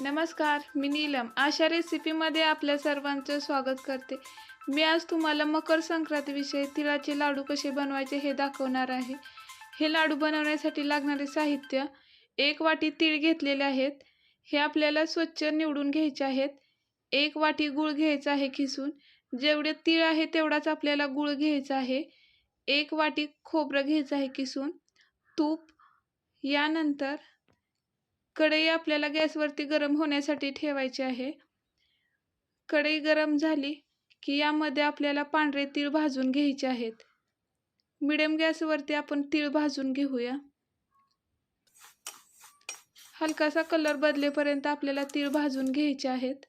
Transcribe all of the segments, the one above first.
नमस्कार मी नीलम. आशा रेसिपीमध्ये आपल्या सर्वांचं स्वागत करते. मी आज तुम्हाला मकर संक्रांतीविषयी तिळाचे लाडू कसे बनवायचे हे दाखवणार आहे. हे लाडू बनवण्यासाठी लागणारे साहित्य एक वाटी तीळ घेतलेले आहेत. हे आपल्याला स्वच्छ निवडून घ्यायचे आहेत. एक वाटी गूळ घ्यायचा आहे खिसून. जेवढे तीळ आहे तेवढाच आपल्याला गूळ घ्यायचा आहे. एक वाटी खोबरं घ्यायचं आहे किसून तूप यानंतर कढई आपल्याला गॅसवरती गरम होण्यासाठी ठेवायची आहे. कढई गरम झाली की यामध्ये आपल्याला पांढरे तीळ भाजून घ्यायचे आहेत. मिडियम गॅसवरती आपण तीळ भाजून घेऊया. हलकासा कलर बदलेपर्यंत आपल्याला तीळ भाजून घ्यायचे आहेत.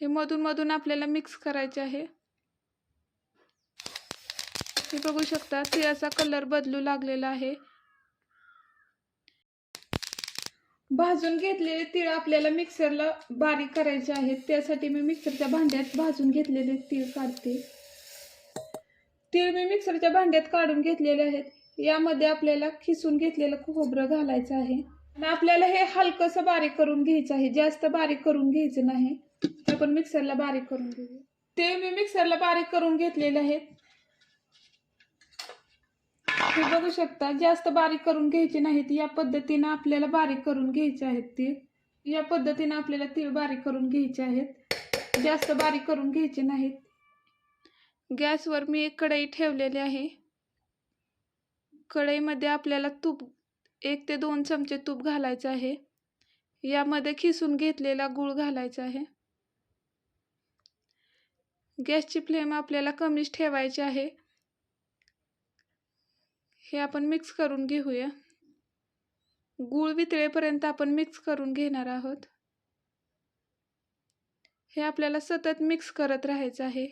हे मधून मधून आपल्याला मिक्स करायचे आहे. हे बघू शकता तिळाचा कलर बदलू लागलेला आहे. भाजून घेतलेले तीळ आपल्याला मिक्सरला बारीक करायचे आहेत. त्यासाठी मी मिक्सरच्या भांड्यात भाजून घेतलेले तीळ काढते. तीळ मी मिक्सरच्या भांड्यात काढून घेतलेले आहेत. यामध्ये आपल्याला खिसून घेतलेलं खोबरं घालायचं आहे. आणि आपल्याला हे हलकंसं बारीक करून घ्यायचं आहे. जास्त बारीक करून घ्यायचं नाही. आपण मिक्सरला बारीक करून घेऊ ते मी मिक्सरला बारीक करून घेतलेले आहेत. हे बघू शकता जास्त बारीक करून घ्यायचे नाहीत या पद्धतीनं आपल्याला बारीक करून घ्यायचे आहेत तीळ या पद्धतीनं आपल्याला तीळ बारीक करून घ्यायचे आहेत. जास्त बारीक करून घ्यायचे नाहीत. गॅसवर मी एक कढई ठेवलेली आहे. कढईमध्ये आपल्याला तूप एक ते दोन चमचे तूप घालायचं आहे. यामध्ये खिसून घेतलेला गूळ घालायचा आहे. गॅसची फ्लेम आपल्याला कमीच ठेवायची आहे. हे आपण मिक्स करून घेऊया. गूळ वितळेपर्यंत आपण मिक्स करून घेणार आहोत. हे आपल्याला सतत मिक्स करत राहायचं आहे.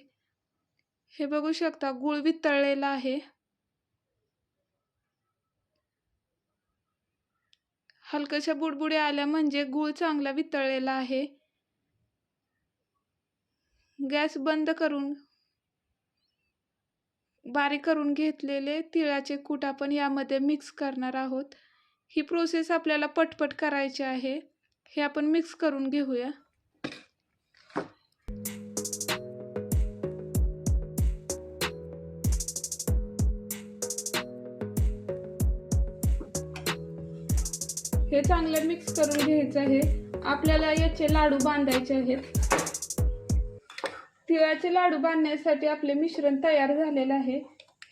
हे बघू शकता गूळ वितळलेला आहे. हलकशा बुडबुड्या आल्या म्हणजे गूळ चांगला वितळलेला आहे. गॅस बंद करून बारीक करून घेतलेले तिळाचे कूट आपण यामध्ये मिक्स करणार आहोत. ही प्रोसेस आपल्याला पटपट करायची आहे. हे आपण मिक्स करून घेऊया. हे चांगलं मिक्स करून घ्यायचं आहे. आपल्याला याचे लाडू बांधायचे आहेत. तिळाचे लाडू बांधण्यासाठी आपले मिश्रण तयार झालेलं आहे.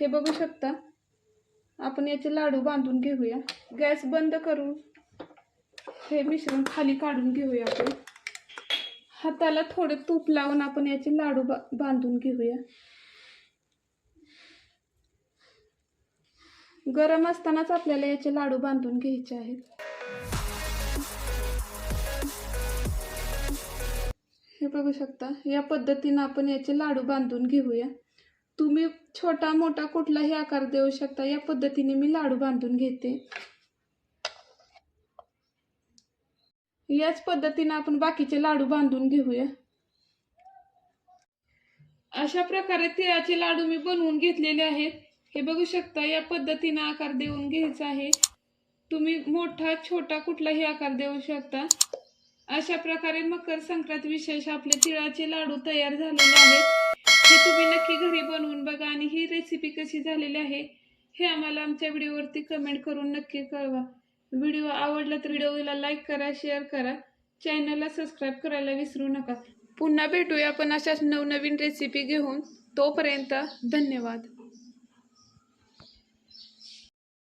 हे बघू शकता. आपण याचे लाडू बांधून घेऊया. गॅस बंद करून हे मिश्रण खाली काढून घेऊया आपण. हाताला थोडे तूप लावून आपण याचे लाडू बा बांधून घेऊया. गरम असतानाच आपल्याला याचे लाडू बांधून घ्यायचे आहेत. बघू शकता. या पद्धतीनं आपण याचे लाडू बांधून घेऊया. तुम्ही छोटा मोठा कुठलाही आकार देऊ शकता. या पद्धतीने मी लाडू बांधून घेते. याच पद्धतीने आपण बाकीचे लाडू बांधून घेऊया. अशा प्रकारे तिळाचे लाडू मी बनवून घेतलेले आहेत. हे बघू शकता या पद्धतीने आकार देऊन घ्यायचा आहे. तुम्ही मोठा छोटा कुठलाही आकार देऊ शकता. अशा प्रकारे मकर संक्रांत विशेष आपले तिळाचे लाडू तयार झालेले आहेत. हे तुम्ही नक्की घरी बनवून बघा आणि ही रेसिपी कशी झालेली आहे हे आम्हाला आमच्या व्हिडिओवरती कमेंट करून नक्की कळवा. व्हिडिओ आवडला तर व्हिडिओला लाईक करा शेअर करा. चॅनलला सबस्क्राईब करायला विसरू नका. पुन्हा भेटूया आपण अशाच नवनवीन रेसिपी घेऊन. तोपर्यंत धन्यवाद.